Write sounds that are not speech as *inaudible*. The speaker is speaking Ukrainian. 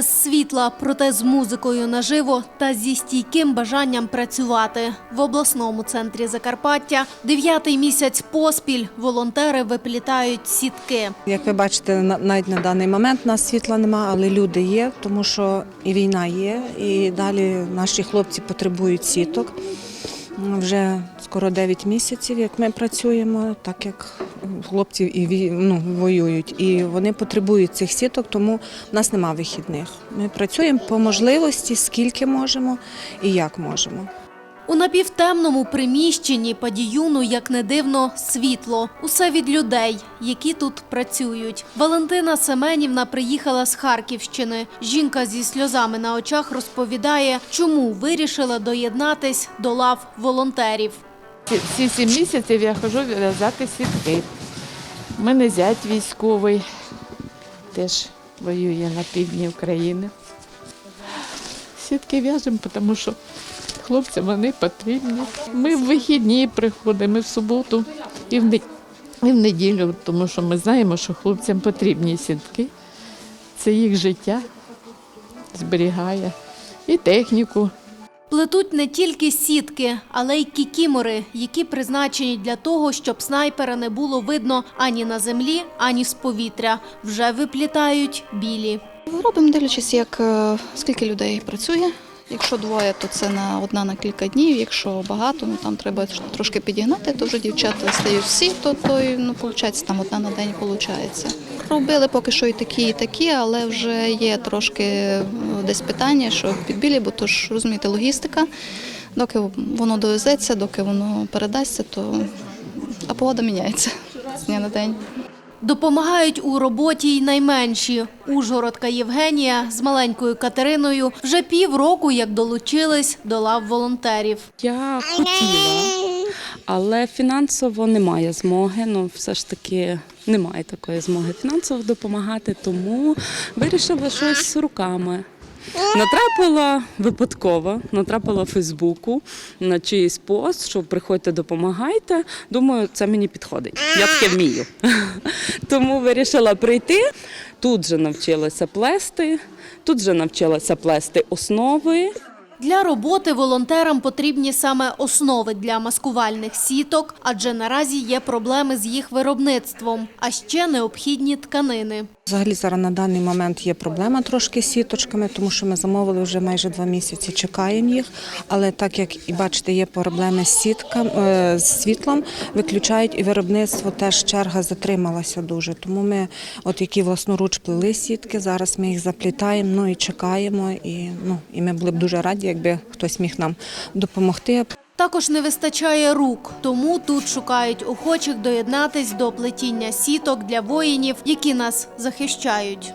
без світла, проте з музикою наживо та зі стійким бажанням працювати. В обласному центрі Закарпаття дев'ятий місяць поспіль волонтери виплітають сітки. Як ви бачите, на- навіть на даний момент нас світла нема, але люди є, тому що і війна є, і далі наші хлопці потребують сіток. Вже скоро 9 місяців, як ми працюємо, так як хлопці і ну, воюють. І вони потребують цих сіток, тому в нас немає вихідних. Ми працюємо по можливості, скільки можемо і як можемо. У напівтемному приміщенні падіюну, як не дивно, світло. Усе від людей, які тут працюють. Валентина Семенівна приїхала з Харківщини. Жінка зі сльозами на очах розповідає, чому вирішила доєднатись до лав волонтерів. Всі сім місяців я ходжу в'язати сітки. У мене зять військовий, теж воює на півдні України. Сітки в'яжемо, тому що хлопцям вони потрібні. Ми в вихідні приходимо і в суботу і в, і в неділю, тому що ми знаємо, що хлопцям потрібні сітки. Це їх життя зберігає і техніку. Плетуть не тільки сітки, але й кікімори, які призначені для того, щоб снайпера не було видно ані на землі, ані з повітря. Вже виплітають білі. Робимо дивлячись, як е, скільки людей працює. Якщо двоє, то це на одна на кілька днів. Якщо багато, ну там треба трошки підігнати, то вже дівчата стають всі, то, то ну, виходить, там одна на день виходить. Робили поки що і такі, і такі, але вже є трошки е, десь питання, що підбілі, бо то ж розумієте, логістика. Доки воно довезеться, доки воно передасться, то а погода міняється з дня на день. Допомагають у роботі й найменші. Ужгородка Євгенія з маленькою Катериною вже півроку як долучились до лав волонтерів. Я хотіла, але фінансово немає змоги. Ну, все ж таки немає такої змоги фінансово допомагати, тому вирішила щось руками. Натрапила випадково, натрапила Фейсбуку на чиїсь пост, що приходьте, допомагайте. Думаю, це мені підходить. Я таке вмію. *laughs* Тому вирішила прийти. Тут же навчилася плести, тут же навчилася плести основи. Для роботи волонтерам потрібні саме основи для маскувальних сіток, адже наразі є проблеми з їх виробництвом, а ще необхідні тканини. Взагалі зараз на даний момент є проблема трошки з сіточками, тому що ми замовили вже майже два місяці, чекаємо їх. Але так як і бачите, є проблеми з сіткам е, з світлом, виключають і виробництво теж черга затрималася дуже. Тому ми, от які власноруч плели сітки, зараз ми їх заплітаємо, ну і чекаємо. І ну і ми були б дуже раді, якби хтось міг нам допомогти. Також не вистачає рук, тому тут шукають охочих доєднатись до плетіння сіток для воїнів, які нас захищають.